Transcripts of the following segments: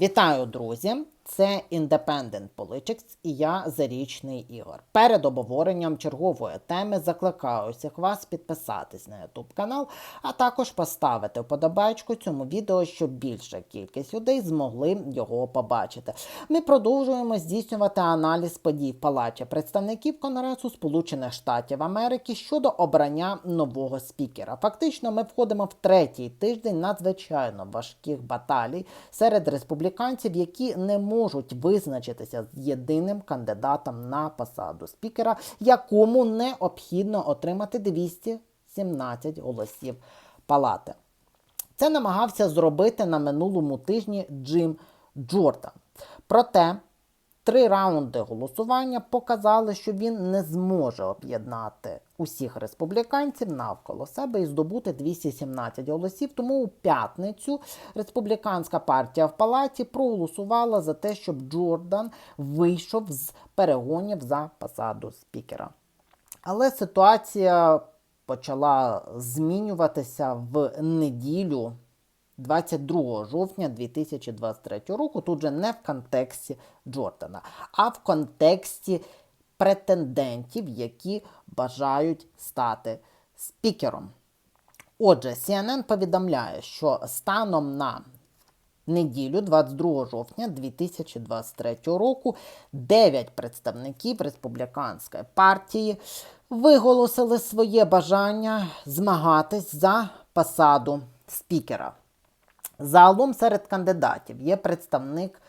Вітаю, друзі! Це Independent Politics і я Зарічний Ігор. Перед обговоренням чергової теми закликаю всіх вас підписатись на YouTube канал, а також поставити вподобайку цьому відео, щоб більша кількість людей змогли його побачити. Ми продовжуємо здійснювати аналіз подій в Палаті представників Конгресу Сполучених Штатів Америки щодо обрання нового спікера. Фактично, ми входимо в третій тиждень надзвичайно важких баталій серед республіканців, які не можуть визначитися з єдиним кандидатом на посаду спікера, якому необхідно отримати 217 голосів палати. Це намагався зробити на минулому тижні Джим Джордан. Проте три раунди голосування показали, що він не зможе об'єднати усіх республіканців навколо себе і здобути 217 голосів. Тому у п'ятницю республіканська партія в палаті проголосувала за те, щоб Джордан вийшов з перегонів за посаду спікера. Але ситуація почала змінюватися в неділю 22 жовтня 2023 року. Тут же не в контексті Джордана, а в контексті претендентів, які бажають стати спікером. Отже, CNN повідомляє, що станом на неділю, 22 жовтня 2023 року, 9 представників республіканської партії виголосили своє бажання змагатись за посаду спікера. Загалом серед кандидатів є представник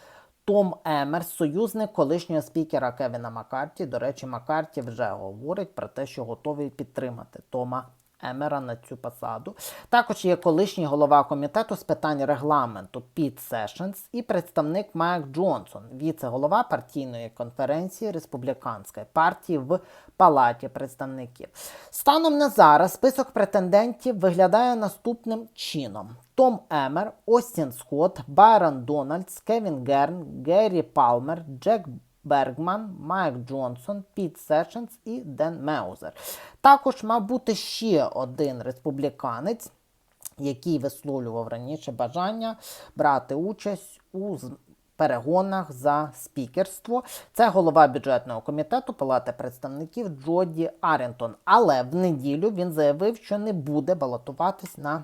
Том Емерс, союзник колишнього спікера Кевіна Маккарті. До речі, Маккарті вже говорить про те, що готовий підтримати Тома Емера на цю посаду. Також є колишній голова комітету з питань регламенту Піт Сешенс і представник Майк Джонсон, віце-голова партійної конференції республіканської партії в Палаті представників. Станом на зараз список претендентів виглядає наступним чином: Том Емер, Остін Скотт, Байрон Дональдс, Кевін Герн, Геррі Палмер, Джек Бергман, Майк Джонсон, Піт Сешенс і Ден Меузер. Також мав бути ще один республіканець, який висловлював раніше бажання брати участь у перегонах за спікерство. Це голова бюджетного комітету Палати представників Джоді Арінтон. Але в неділю він заявив, що не буде балотуватись на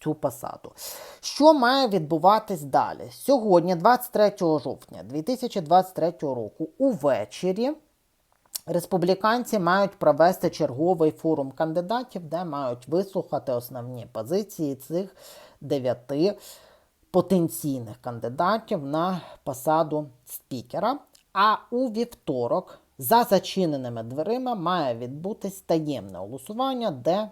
цю посаду. Що має відбуватись далі? Сьогодні, 23 жовтня 2023 року, увечері. Республіканці мають провести черговий форум кандидатів, де мають вислухати основні позиції цих дев'яти потенційних кандидатів на посаду спікера. А у вівторок за зачиненими дверима має відбутись таємне голосування, де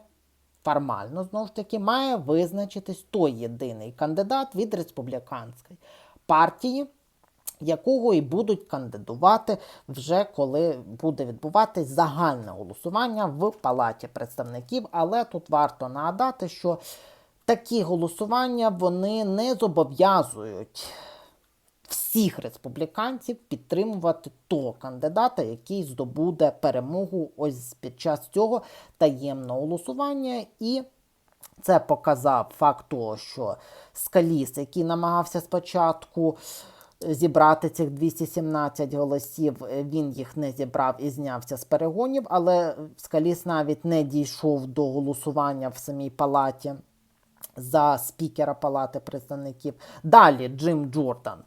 формально знову ж таки має визначитись той єдиний кандидат від республіканської партії, якого і будуть кандидувати вже коли буде відбуватись загальне голосування в Палаті представників. Але тут варто нагадати, що такі голосування вони не зобов'язують всіх республіканців підтримувати того кандидата, який здобуде перемогу ось під час цього таємного голосування. І це показав факт того, що Скаліс, який намагався спочатку зібрати цих 217 голосів, він їх не зібрав і знявся з перегонів, але Скаліс навіть не дійшов до голосування в самій палаті за спікера Палати представників. Далі Джим Джордан.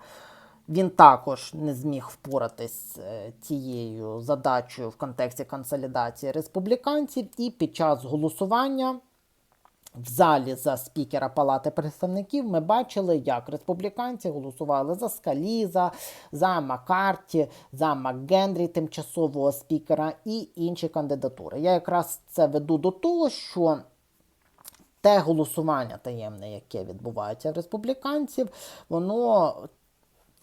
Він також не зміг впоратись з цією задачею в контексті консолідації республіканців, і під час голосування в залі за спікера Палати представників ми бачили, як республіканці голосували за Скаліза, за Маккарті, за МакГенрі, тимчасового спікера і інші кандидатури. Я якраз це веду до того, що те голосування таємне, яке відбувається в республіканців, воно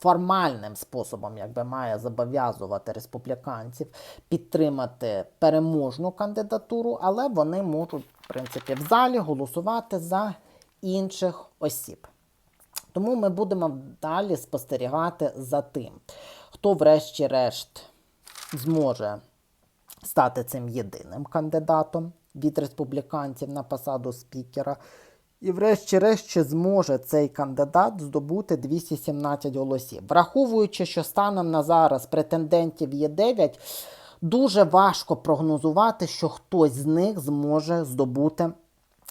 формальним способом якби має зобов'язувати республіканців підтримати переможну кандидатуру, але вони можуть, в принципі, в залі голосувати за інших осіб. Тому ми будемо далі спостерігати за тим, хто, врешті-решт, зможе стати цим єдиним кандидатом від республіканців на посаду спікера. І врешті-решт, чи зможе цей кандидат здобути 217 голосів. Враховуючи, що станом на зараз претендентів є 9, дуже важко прогнозувати, що хтось з них зможе здобути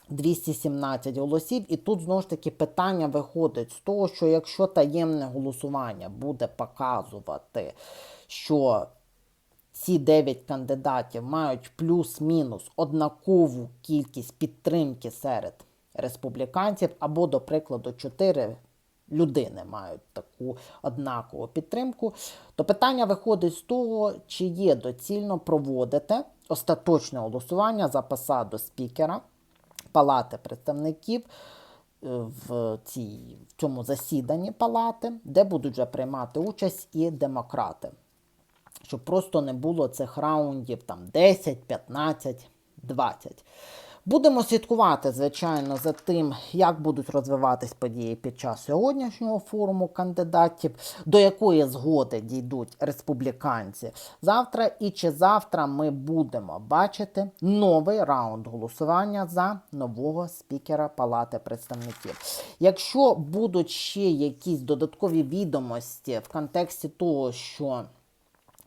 217 голосів. І тут знову ж таки питання виходить з того, що якщо таємне голосування буде показувати, що ці 9 кандидатів мають плюс-мінус однакову кількість підтримки серед республіканців, або, до прикладу, 4 людини мають таку однакову підтримку, то питання виходить з того, чи є доцільно проводити остаточне голосування за посаду спікера Палати представників е, в, цій, в цьому засіданні палати, де будуть вже приймати участь і демократи щоб просто не було цих раундів там 10, 15, 20. Будемо слідкувати, звичайно, за тим, як будуть розвиватись події під час сьогоднішнього форуму кандидатів, до якої згоди дійдуть республіканці завтра, і чи завтра ми будемо бачити новий раунд голосування за нового спікера Палати представників. Якщо будуть ще якісь додаткові відомості в контексті того, що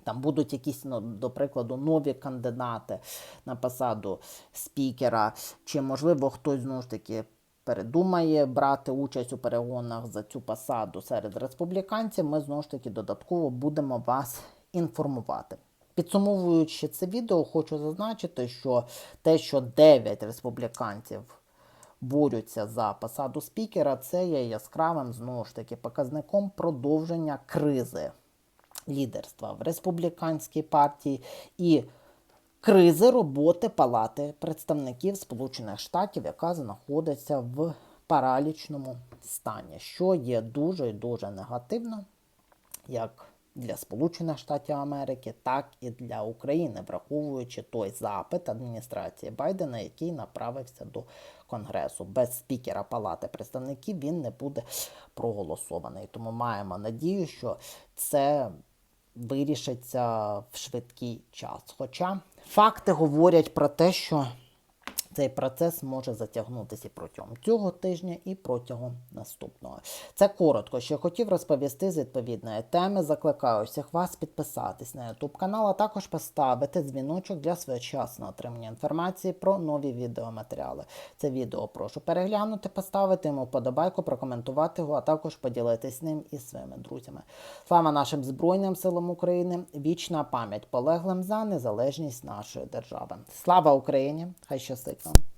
там будуть якісь, ну, до прикладу, нові кандидати на посаду спікера, чи, можливо, хтось знову ж таки передумає брати участь у перегонах за цю посаду серед республіканців, ми знову ж таки додатково будемо вас інформувати. Підсумовуючи це відео, хочу зазначити, що те, що 9 республіканців борються за посаду спікера, це є яскравим знову ж таки показником продовження кризи лідерства в республіканській партії і кризи роботи Палати представників Сполучених Штатів, яка знаходиться в паралічному стані, що є дуже і дуже негативно, як для Сполучених Штатів Америки, так і для України, враховуючи той запит адміністрації Байдена, який направився до Конгресу. Без спікера Палати представників він не буде проголосований. Тому маємо надію, що це вирішиться в швидкий час. Хоча факти говорять про те, що цей процес може затягнутися протягом цього тижня і протягом наступного. Це коротко, що хотів розповісти з відповідної теми. Закликаю всіх вас підписатись на YouTube канал, а також поставити дзвіночок для своєчасного отримання інформації про нові відеоматеріали. Це відео прошу переглянути, поставити йому вподобайку, прокоментувати його, а також поділитись ним із своїми друзями. Слава нашим Збройним силам України! Вічна пам'ять полеглим за незалежність нашої держави. Слава Україні! Хай щастить com.